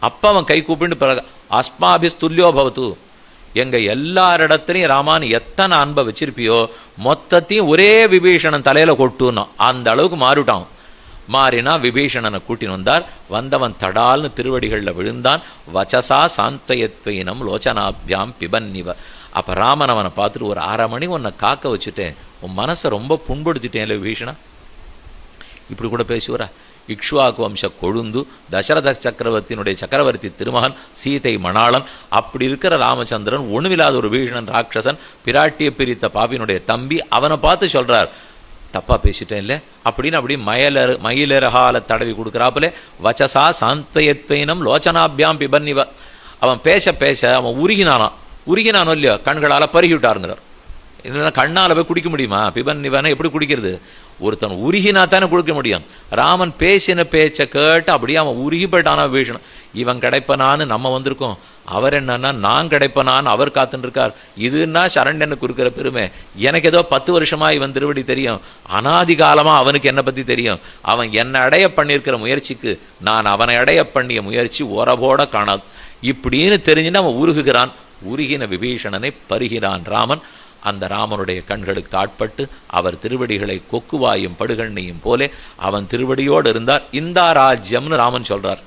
அப்போ அவன் கை கூப்பிட்டு பிறகு அஸ்மாபிஸ்துல்லியோ பவத்து. எங்கள் எல்லாரிடத்துலையும் ராமான் எத்தனை அன்பை வச்சிருப்பியோ மொத்தத்தையும் ஒரே விபீஷணன் தலையில் கொட்டுனோம் அந்த அளவுக்கு மாறிட்டான் மாறினா விபீஷணனை கூட்டின்னு வந்தார். வந்தவன் தடால்னு திருவடிகளில் விழுந்தான். வச்சசா சாந்தயத்வைனம் லோச்சனாபியாம் பிபன்னிவ. அப்போ ராமன் அவனை பார்த்துட்டு ஒரு அரை மணி உன்னை காக்க வச்சுட்டேன். உன் மனசை ரொம்ப புண்படுத்திட்டேன்ல விபீஷணா இப்படி கூட பேசுவரா? இக்ஷ்வாக்கு வம்ச கொழுந்து தசரத சக்கரவர்த்தியினுடைய சக்கரவர்த்தி திருமகன் சீதை மணாளன் அப்படி இருக்கிற ராமச்சந்திரன் ஒண்ணுமில்லாத ஒரு பீஷணன் ராட்சசன் பிராட்டிய பிரித்த பாப்பினுடைய தம்பி அவனை பார்த்து சொல்கிறார் தப்பா பேசிட்டேன் இல்லை. அப்படின்னு அப்படி மயலர் மயிலரகால தடவி கொடுக்குறாப்புல வச்சசா சாந்தயத்வைனம் லோச்சனாபியாம் பிபன்னிவ அவன் பேச பேச அவன் உருகினானான் உருகினானோ இல்லையோ? கண்களால் பருகிவிட்டாருங்கிறார். இல்லைன்னா கண்ணால் போய் குடிக்க முடியுமா? பிபன் நிவனை எப்படி குடிக்கிறது? ஒருத்தன் உருகினா தானே கொடுக்க முடியும். ராமன் பேசின பேச்சை கேட்டு அப்படியே அவன் உருகி போயிட்டானா வீஷணும். இவன் கிடைப்பனான்னு நம்ம வந்திருக்கோம். அவர் என்னன்னா நான் கிடைப்பனான்னு அவர் காத்துன்னு இதுன்னா சரண்டனுக்கு இருக்கிற பெருமை. எனக்கு ஏதோ பத்து வருஷமா இவன் திருவடி தெரியும். அனாதிகாலமாக அவனுக்கு என்னை பற்றி தெரியும். அவன் என்னை அடைய பண்ணியிருக்கிற முயற்சிக்கு நான் அவனை அடைய பண்ணிய முயற்சி உறவோட காணாது. இப்படின்னு தெரிஞ்சுன்னு அவன் உருகுகிறான். உருகின விபீஷணனை பருகிறான் ராமன். அந்த ராமனுடைய கண்களுக்கு ஆட்பட்டு அவர் திருவடிகளை கொக்குவாயும் படுகண்ணியும் போலே அவன் திருவடியோடு இருந்தார். இந்தா ராஜ்யம்னு ராமன் சொல்றார்.